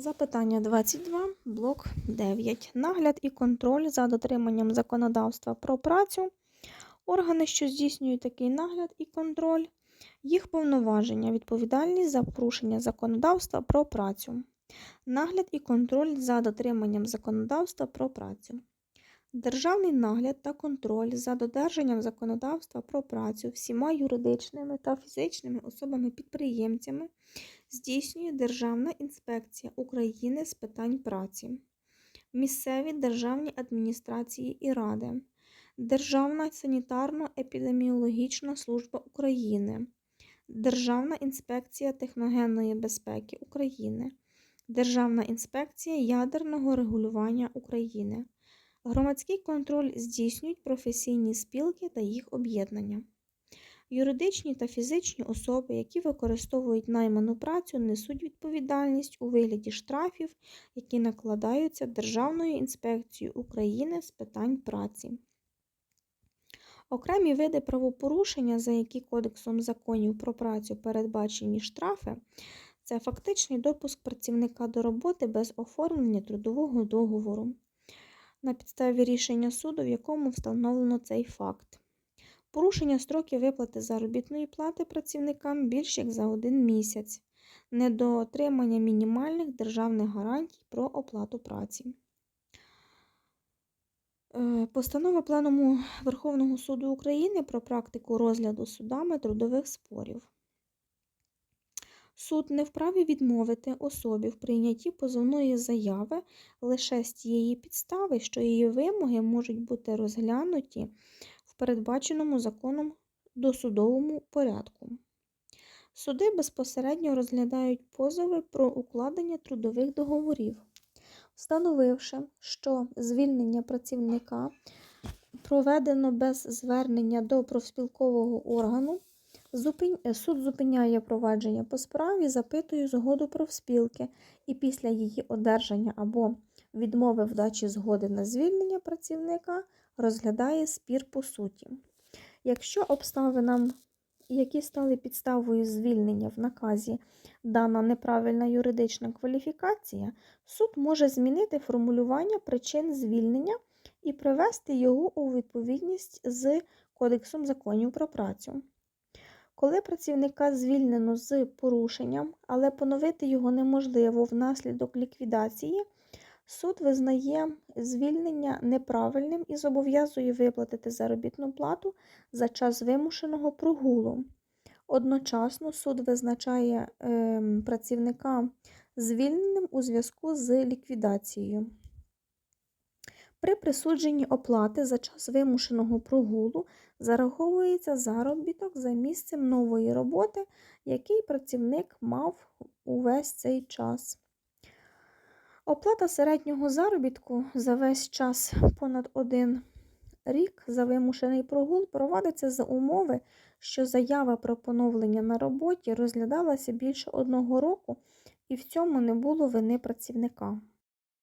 Запитання 22, блок 9. Нагляд і контроль за дотриманням законодавства про працю. Органи, що здійснюють такий нагляд і контроль, їх повноваження, відповідальність за порушення законодавства про працю. Нагляд і контроль за дотриманням законодавства про працю. Державний нагляд та контроль за додержанням законодавства про працю всіма юридичними та фізичними особами-підприємцями здійснює Державна інспекція України з питань праці, місцеві державні адміністрації і ради, Державна санітарно-епідеміологічна служба України, Державна інспекція техногенної безпеки України, Державна інспекція ядерного регулювання України. Громадський контроль здійснюють професійні спілки та їх об'єднання. Юридичні та фізичні особи, які використовують найману працю, несуть відповідальність у вигляді штрафів, які накладаються Державною інспекцією України з питань праці. Окремі види правопорушення, за які Кодексом законів про працю передбачені штрафи, це фактичний допуск працівника до роботи без оформлення трудового договору на підставі рішення суду, в якому встановлено цей факт. Порушення строків виплати заробітної плати працівникам більш як за один місяць, недоотримання мінімальних державних гарантій про оплату праці. Е, Постанова Пленуму Верховного суду України про практику розгляду судами трудових спорів. Суд не вправі відмовити особі в прийнятті позовної заяви лише з тієї підстави, що її вимоги можуть бути розглянуті в передбаченому законом досудовому порядку. Суди безпосередньо розглядають позови про укладення трудових договорів, встановивши, що звільнення працівника проведено без звернення до профспілкового органу. Суд зупиняє провадження по справі, запитує згоду профспілки і після її одержання або відмови в дачі згоди на звільнення працівника розглядає спір по суті. Якщо обставинам, які стали підставою звільнення в наказі, дана неправильна юридична кваліфікація, суд може змінити формулювання причин звільнення і привести його у відповідність з Кодексом законів про працю. Коли працівника звільнено з порушенням, але поновити його неможливо внаслідок ліквідації, суд визнає звільнення неправильним і зобов'язує виплатити заробітну плату за час вимушеного прогулу. Одночасно суд визначає е, працівника звільненим у зв'язку з ліквідацією. При присудженні оплати за час вимушеного прогулу зараховується заробіток за місцем нової роботи, який працівник мав увесь цей час. Оплата середнього заробітку за весь час понад один рік за вимушений прогул проводиться за умови, що заява про поновлення на роботі розглядалася більше одного року і в цьому не було вини працівника.